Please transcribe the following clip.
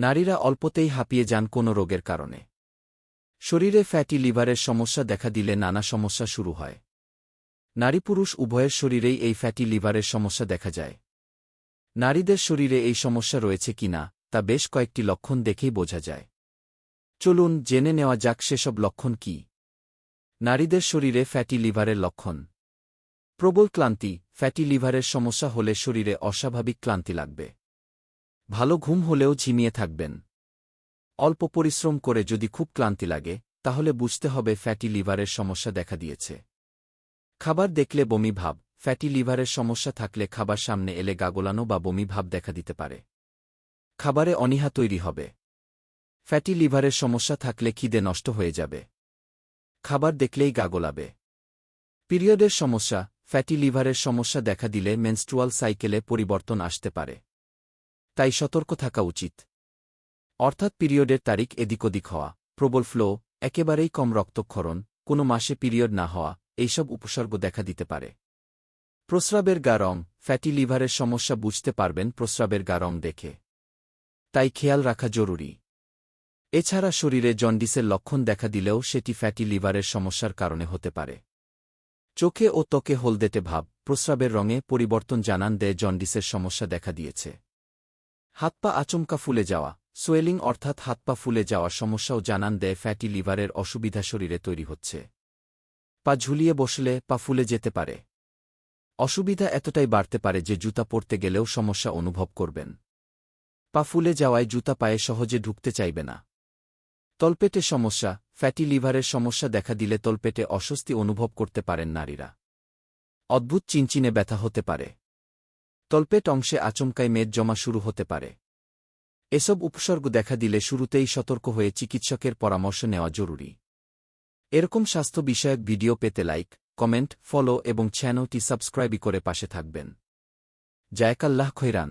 নারীরা অল্পতেই হাঁপিয়ে যান কোনো রোগের কারণে। শরীরে ফ্যাটি লিভারের সমস্যা দেখা দিলে নানা সমস্যা শুরু হয়। নারী পুরুষ উভয়ের শরীরেই এই ফ্যাটি লিভারের সমস্যা দেখা যায়। নারীদের শরীরে এই সমস্যা রয়েছে কিনা তা বেশ কয়েকটি লক্ষণ দেখেই বোঝা যায়। চলুন জেনে নেওয়া যাক সেসব লক্ষণ কি। নারীদের শরীরে ফ্যাটি লিভারের লক্ষণ। প্রবল ক্লান্তি, ফ্যাটি লিভারের সমস্যা হলে শরীরে অস্বাভাবিক ক্লান্তি লাগবে। ভালো ঘুম হলেও ঝিমিয়ে থাকবেন। অল্প পরিশ্রম করে যদি খুব ক্লান্তি লাগে, তাহলে বুঝতে হবে ফ্যাটি লিভারের সমস্যা দেখা দিয়েছে। খাবার দেখলে বমি ভাব, ফ্যাটি লিভারের সমস্যা থাকলে খাবার সামনে এলে গাগোলানো বা বমি ভাব দেখা দিতে পারে। খাবারে অনীহা তৈরি হবে। ফ্যাটি লিভারের সমস্যা থাকলে খিদে নষ্ট হয়ে যাবে। খাবার দেখলেই গাগোলাবে। পিরিয়ডের সমস্যা, ফ্যাটি লিভারের সমস্যা দেখা দিলে মেনস্ট্রুয়াল সাইকেলে পরিবর্তন আসতে পারে। তাই সতর্ক থাকা উচিত। অর্থাৎ পিরিয়ডের তারিখ এদিক ওদিক হওয়া, প্রবল ফ্লো, একেবারেই কম রক্তক্ষরণ, কোনো মাসে পিরিয়ড না হওয়া, এইসব উপসর্গ দেখা দিতে পারে। প্রস্রাবের গা রং, ফ্যাটি লিভারের সমস্যা বুঝতে পারবেন প্রস্রাবের গা রং দেখে। তাই খেয়াল রাখা জরুরি। এছাড়া শরীরে জন্ডিসের লক্ষণ দেখা দিলেও সেটি ফ্যাটি লিভারের সমস্যার কারণে হতে পারে। চোখে ও ত্বকে হলদেটে ভাব, প্রস্রাবের রঙে পরিবর্তন জানান দেয় জন্ডিসের সমস্যা দেখা দিয়েছে। হাত পা আচমকা ফুলে যাওয়া, সোয়েলিং অর্থাৎ হাত পা ফুলে যাওয়া সমস্যাও জানান দেয় ফ্যাটি লিভারের অসুবিধা শরীরে তৈরি হচ্ছে। পা ঝুলিয়ে বসলে পা ফুলে যেতে পারে। অসুবিধা এতটাই বাড়তে পারে যে জুতা পরতে গেলেও সমস্যা অনুভব করবেন। পা ফুলে যাওয়ায় জুতা পায়ে সহজে ঢুকতে চাইবে না। তলপেটে সমস্যা, ফ্যাটি লিভারের সমস্যা দেখা দিলে তলপেটে অস্বস্তি অনুভব করতে পারেন নারীরা। অদ্ভুত চিনচিনে ব্যথা হতে পারে। তলপেট অংশে আচমকায় মেদ জমা শুরু হতে পারে। এসব উপসর্গ দেখা দিলে শুরুতেই সতর্ক হয়ে চিকিৎসকের পরামর্শ নেওয়া জরুরি। এরকম স্বাস্থ্য বিষয়ক ভিডিও পেতে লাইক, কমেন্ট, ফলো এবং চ্যানেলটি সাবস্ক্রাইবই করে পাশে থাকবেন। জায়কাল্লাহ খৈরান।